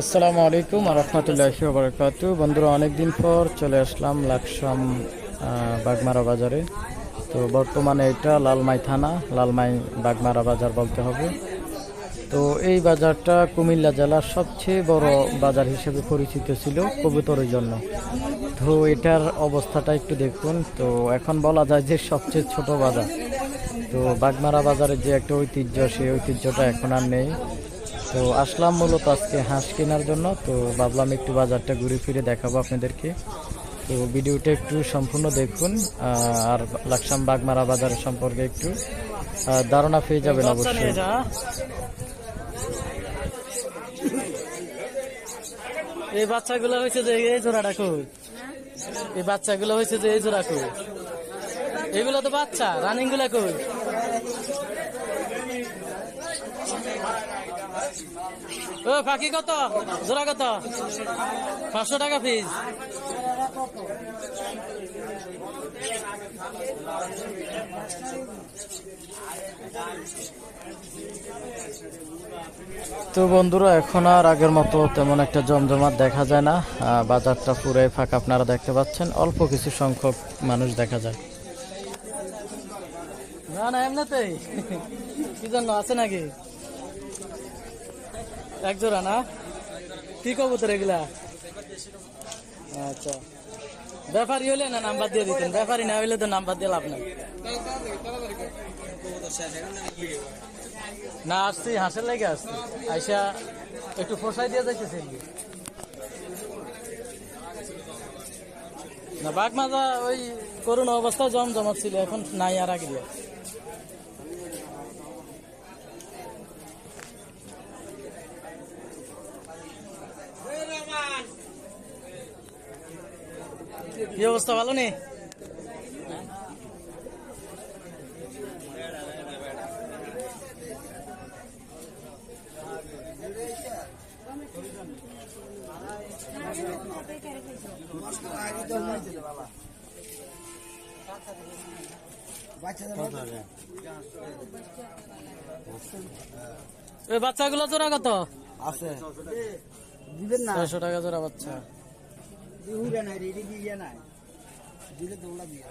আসসালামু আলাইকুম রহমতুল্লাহি বারকাত। বন্ধুরা, অনেকদিন পর চলে আসলাম লাকসাম বাগমারা বাজারে। তো বর্তমানে এটা লালমাই থানা, লালমাই বাগমারা বাজার বলতে হবে। তো এই বাজারটা কুমিল্লা জেলার সবচেয়ে বড় বাজার হিসেবে পরিচিত ছিল কবুতরের জন্য। তো এটার অবস্থাটা একটু দেখুন। তো এখন বলা যায় যে সবচেয়ে ছোট বাজার। তো বাগমারা বাজারের যে একটা ঐতিহ্য, সেই ঐতিহ্যটা এখন আর নেই। তো আসলাম মূলত আজকে হাঁস কেনার জন্য। তো ভাবলাম একটু বাজারটা ঘুরে ফিরে দেখাবো আপনাদেরকে। তো ভিডিওটা একটু সম্পূর্ণ দেখুন আর লাকসাম বাগমারা বাজার সম্পর্কে একটু ধারণা পেয়ে যাবেন অবশ্যই। এই বাচ্চাগুলো হয়েছে যে এই জোড়াটা কই? এই বাচ্চাগুলো হয়েছে যে এই জোড়া কই? এগুলো তো বাচ্চা রানিংগুলা কই? ও পাখি কত? জোড়া কত? পাঁচশো টাকা ফিস তো বন্ধুরা এখন আর আগের মতো তেমন একটা জমজমাট দেখা যায় না। বাজারটা পুরাই ফাঁকা আপনারা দেখতে পাচ্ছেন। অল্প কিছু সংখ্যক মানুষ দেখা যায়। না না এমনিতেই। কি জন্য আছে নাকি? এক জোড়া না? কি কবুতর এগুলা? আচ্ছা। ব্যাপারী হলে না নাম্বার দিয়ে দিতেন। ব্যাপারী না হইলে তো নাম্বার দিয়ে লাভ নাই। না, আসছি, হাঁসের লেগে আসছি। আইসা একটু ফসাই দিয়ে যাইতেছে। না, বাঘ মাজা ওই করোনা অবস্থা জম জমাত ছিল, এখন নাই আর আগে। কি অবস্থা ভালো নেই ওই বাচ্চাগুলো জোড়া কত? আছে। দিবেন না। ছয়শো টাকা জোড়া বাচ্চা। উড়ে নাই রেডি দিয়ে নাই দিলে দৌড়া দিয়ে